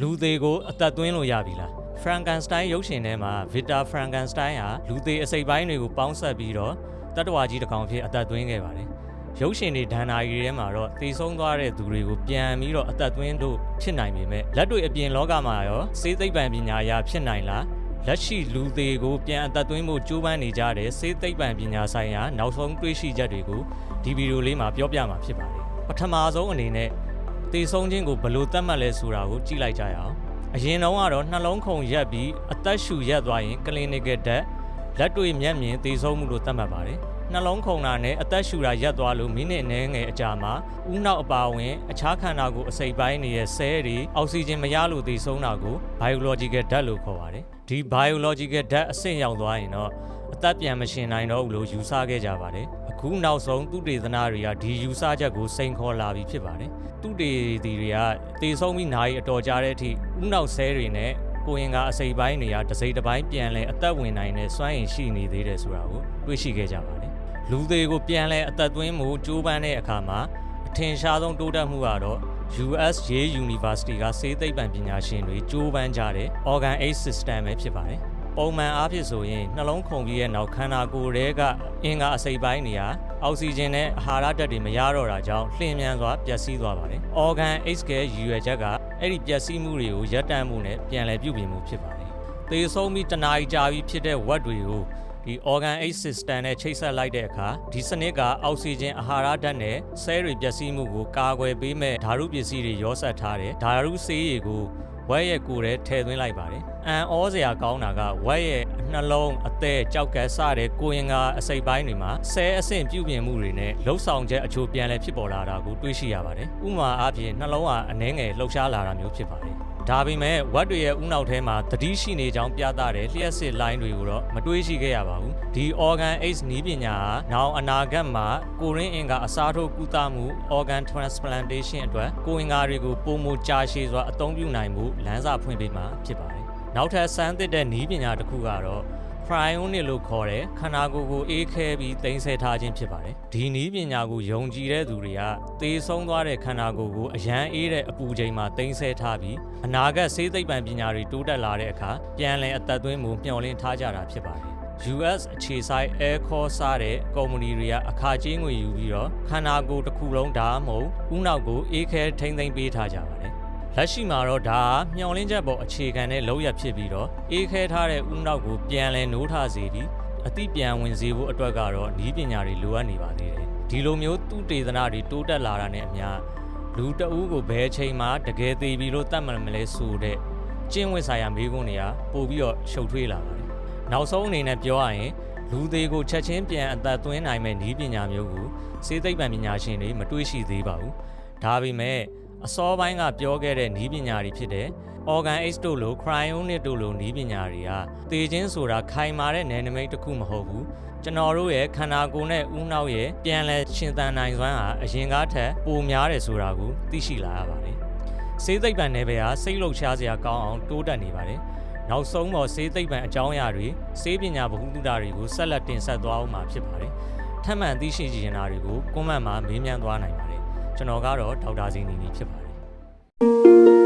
လူသေးကိုအသက်သွင်းလို့ရပြီလား Frankenstein ရုပ်ရှင်ထဲမှာ Victor Frankenstein ဟာလူသေးအစိပ်ပိုင်းတွေကိုပေါင်းစပ်ပြီးတော့တတ္တဝါကြီးတစ်ကောင်ဖြစ်အသက်သွင်းခဲ့ပါတယ်ရုပ်ရှင်တွေဒဏ္ဍာရီထဲမှာတော့တည်ဆုံးသွားတဲ့သူတွေကိုပြန်ပြီးတော့အသက်သွင်းလို့ဖြစ်နိုင်ပေမဲ့လက်တွေ့အပြင်လောကမှာရောစေသိပ္ပံပညာအရာဖြစ်နိုင်လားလက်ရှိလူသေးကိုပြန်အသက်သွင်းဖို့ကြိုးပမ်းနေကြတဲ့စေသိပ္ပံပညာဆိုင်ရာနောက်ဆုံးတွေ့ရှိချက်တွေကိုဒီဗီဒီယိုလေးမှာပြောပြမှာဖြစ်ပါတယ်ပထမဆုံးအနေနဲ့ တည်ဆုံးခြင်းကိုဘယ်လို့သတ်မှတ်လဲဆိုတာကိုကြည့်လိုက်ကြရအောင်အရင်တုန်းကတော့နှလုံးခုန်ရက်ပြီးအသက်ရှူရက်သွားရင်ကလင်နီကဓာတ်လက်တွေ့မျက်မြင်တည်ဆုံးမှုလို့သတ်မှတ်ပါတယ်နှလုံးခုန်တာနဲ့အသက်ရှူတာရက်သွားလို့မိနစ်နည်းငယ်အကြာမှာဥနောက်အပါဝင်အခြားခန္ဓာကိုယ်အစိပ်ပိုင်းတွေရဲ့ဆဲတွေအောက်ဆီဂျင်မရလို့တည်ဆုံးတာကို biological death လို့ခေါ်ပါတယ်ဒီ biological death အဆင့်ရောက်သွားရင်တော့အသက်ပြန်မရှင်နိုင်တော့ဘူးလို့ယူဆခဲ့ကြပါတယ်အ ခုနောက်ဆုံးသူတေသနာတွေကဒီယူဆချက်ကိုစိန်ခေါ်လာပြီဖြစ်ပါတယ်သူတေဒီတွေကတေဆုံးပြီးနိုင်အတော်ကြာတဲ့အထိဥနောက်ဆဲတွေနဲ့ကိုရင်ကအစိပ်ပိုင်းတွေကတစ်စိတ်တစ်ပိုင်းပြန်လဲအသက်ဝင်နိုင်တဲ့စွမ်းရည်ရှိနေသေးတယ်ဆိုတာကိုတွေ့ရှိခဲ့ကြပါတယ်လူသေးကိုပြန်လဲအသက်သွင်းမှုကြိုးပမ်းတဲ့အခါမှာအထင်ရှားဆုံးတိုးတက်မှုကတော့ US Yale University ကစေသိပ္ပံပညာရှင်တွေကြိုးပမ်းကြတဲ့ organ aid system ပဲဖြစ်ပါတယ်။ ပုံမှန်အားဖြင့်ဆိုရင်နှလုံးခုန်ပြီးရဲ့နောက်ခန္ဓာကိုယ်ထဲကအင်္ဂါအစိပ်ပိုင်းတွေကအောက်ဆီဂျင်နဲ့အာဟာရဓာတ်တွေမရတော့တာကြောင့်လှင်မြန်စွာပျက်စီးသွားပါတယ်။ organ aid ကရည်ရွယ်ချက်ကအဲ့ဒီပျက်စီးမှုတွေကိုရပ်တန့်မှုနဲ့ပြန်လည်ပြုပြင်မှုဖြစ်ပါတယ်။သေဆုံးပြီးတနားကြာပြီးဖြစ်တဲ့ဝက်တွေကိုဒီ organ aid system နဲ့ချိတ်ဆက်လိုက်တဲ့အခါဒီစနစ်ကအောက်ဆီဂျင်အာဟာရဓာတ်နဲ့ဆဲတွေပျက်စီးမှုကိုကာကွယ်ပေးမဲ့ဓာတုပစ္စည်းတွေရောစပ်ထားတယ်ဓာတုဆေးတွေကို ဝက်ရဲ့ကိုယ်ထဲထည့်သွင်းလိုက်ပါတယ်အန်ဩစရာကောင်းတာကဝက်ရဲ့နှလုံးအသက်ကြောက်ကက်စတဲ့ကိုရင်ကအစိပ်ပိုင်းတွေမှာဆဲအဆင့်ပြုပြင်မှုတွေနဲ့လှုပ်ဆောင်ချက်အချို့ပြန်လဲဖြစ်ပေါ်လာတာကိုတွေ့ရှိရပါတယ်ဥမာအားဖြင့်နှလုံးကအနှဲငယ်လှုပ်ရှားလာတာမျိုးဖြစ်ပါတယ် ဒါပေမဲ့ဝက်တွေရဲ့ဥနောက်ထဲမှာသတိရှိနေကြောင်းပြသတဲ့လျှက်စစ်လိုင်းတွေကိုတော့မတွေးရှိခဲ့ရပါဘူးဒီ organ aid နည်းပညာဟာနောက်အနာဂတ်မှာကိုရင်းအင်ကအစားထိုးကုသမှု organ transplantation အတွက်ကိုအင်္ဂါတွေကိုပုံမကြာရှည်စွာအသုံးပြုနိုင်မှုလမ်းစာဖွင့်ပေးမှာဖြစ်ပါတယ်နောက်ထပ်စမ်းသစ်တဲ့နည်းပညာတစ်ခုကတော့ cryonic လို့ခေါ်တဲ့ခန္ဓာကိုယ်ကိုအေးခဲပြီးတင်ဆက်ထားခြင်းဖြစ်ပါတယ်။ဒီနည်းပညာကိုယုံကြည်တဲ့သူတွေကသေဆုံးသွားတဲ့ခန္ဓာကိုယ်ကိုအရန်အေးတဲ့အပူချိန်မှာတင်ဆက်ထားပြီးအနာဂတ်ဆေးသိပ္ပံပညာတွေတိုးတက်လာတဲ့အခါပြန်လည်အသက်သွင်းမှုမျှော်လင့်ထားကြတာဖြစ်ပါတယ်။ US အခြေဆိုင် Air Core စားတဲ့ကုမ္ပဏီတွေကအခါကျင်းငွေယူပြီးတော့ခန္ဓာကိုယ်တစ်ခုလုံးဒါမှမဟုတ်ဥနောက်ကိုအေးခဲထိမ့်သိမ့်ပေးထားကြပါတယ်။ လက်ရှိမှာတော့ဒါကမျော်လင့်ချက်ပေါ်အခြေခံတဲ့လောက်ရဖြစ်ပြီးတော့အေးခဲထားတဲ့ဥနောက်ကိုပြန်လဲနိုးထစေပြီးအတိပြန်ဝင်စေဖို့အတွက်ကတော့ဤပညာတွေလိုအပ်နေပါသေးတယ်။ဒီလိုမျိုးသူတေသနာတွေတိုးတက်လာတာနဲ့အမျှလူတအူးကိုဘယ်အချိန်မှတကယ်သေးပြီလို့တတ်မှတ်မလဲဆိုတဲ့ကျင့်ဝတ်ဆိုင်ရာမိကုန်းတွေကပို့ပြီးတော့ရှုပ်ထွေးလာပါတယ်။နောက်ဆုံးအနေနဲ့ပြောရရင်လူသေးကိုချက်ချင်းပြန်အသက်သွင်းနိုင်မဲ့ဤပညာမျိုးကိုစေသိပ္ပံပညာရှင်တွေမတွေးရှိသေးပါဘူး။ဒါပေမဲ့ အစောပိုင်းကပြောခဲ့တဲ့နီးပညာတွေဖြစ်တဲ့ organ aid တို့လို cryonic တို့လိုနီးပညာတွေကသေခြင်းဆိုတာခိုင်မာတဲ့နယ်နိမိတ်တစ်ခုမဟုတ်ဘူးကျွန်တော်တို့ရဲ့ခန္ဓာကိုယ်နဲ့ဥနောက်ရဲ့ပြန်လဲရှင်သန်နိုင်စွမ်းဟာအရင်ကားထက်ပိုများတယ်ဆိုတာကိုသိရှိလာရပါတယ်စေးသိပ္ပံနယ်ပယ်ဟာစိတ်လှုပ်ရှားစရာကောင်းအောင်တိုးတက်နေပါတယ်နောက်ဆုံးတော့စေးသိပ္ပံအကြောင်းအရာတွေစေးပညာဗဟုသုတတွေကိုဆက်လက်တင်ဆက်သွားအောင်မှာဖြစ်ပါတယ်ထပ်မံသိရှိကြင်တာတွေကိုကွန်မန့်မှာမေးမြန်းသွားနိုင်ပါတယ် ကျွန်တော်ကတော့ဒေါက်တာဇင်းနီနီဖြစ်ပါတယ်